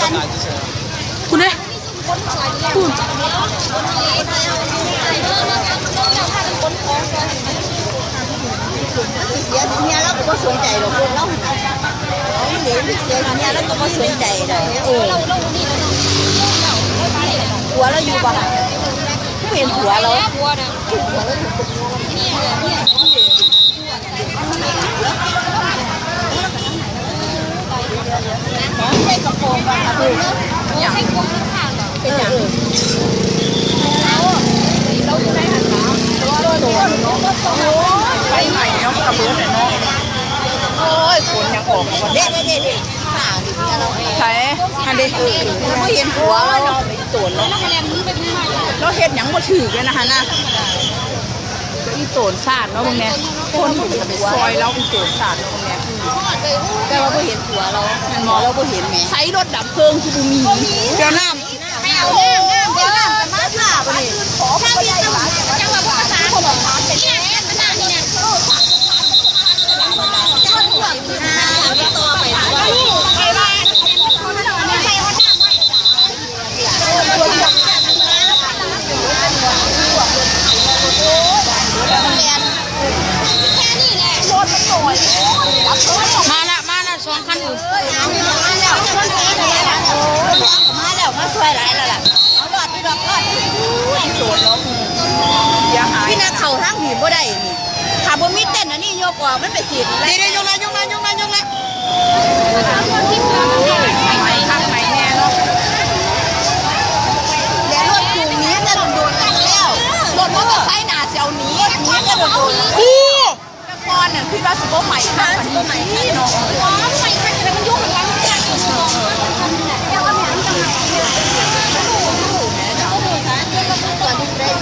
กัน คุณเนี่ยคุณเสียเมียแล้วก็บ่สนใจหรอกคนเราเอาเหรียญเสียเมียแล้วก็บ่สนใจเลยเออผัวเราอยู่บ้านไม่เห็นผัวเราใส่กระโปรงบ้างค่ะพี่อย่างเป็นอย่างเราอยู่ในหันหลังตัวตัวโอ้ยไปไหนเนาะกระเบื้องเนาะโอ้ยฝนยังออกมาเด็ดเด็ดเด็ดใช่อันนี้เราไม่เห็นผัวเราไปตรวจแล้วเราเห็ดหยังบ่ถือเลยนะคะนะอี โตนศาสตร์เนาะมึงเนี่ยคนจะไปซอยเราอีโตนศาสตร์เนาะมึงเนี่ยแต่ว่าไม่เห็นผัวเราหมอเราไม่เห็นแม่ใช้รถดับเพลิงคือบุมีเจ้าน้ไม่เอาแง่แง่เดี๋ยวน้ำกันมาค่ะไปขอพระเจ้าจังหวะภาษาคนบอกว่าเป็นแง่มันน่านี่เนี่ยจังหวะห่วงนะตัวไปไปว่าใครเขาทำำ มาละมาละสองคันอยู่มาแล้วมาแล้วมาช่วยหลายแล้วล่ะเอาหลอดพี่ดอกหลอดโดนล้มเสียหายพี่นาเข่าทั้งหีบบ่ได้นี่ถ้าบ่มีเต้นอันนี้โยกออกมันไปสีดดีได้ยกละยกละยกละยกละไปข้างไหนแน่เนาะ แล้วรถจูงนี้จะโดนโดนกันแล้วรถมอเตอร์ไซค์หน้าเสียวหนี้นี้จะโดนโดน อู้ แต่ก่อนน่ะพี่ว่าสิบ่ใหม่ค่ะสิบ่ใหม่ค่ะเนาะใหม่ค่ะแต่มันยุ่งกับเราทุกอย่างอยู่เนแล้วก็แม่นจังไง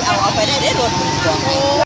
เอาเอาไปได้ได้รถ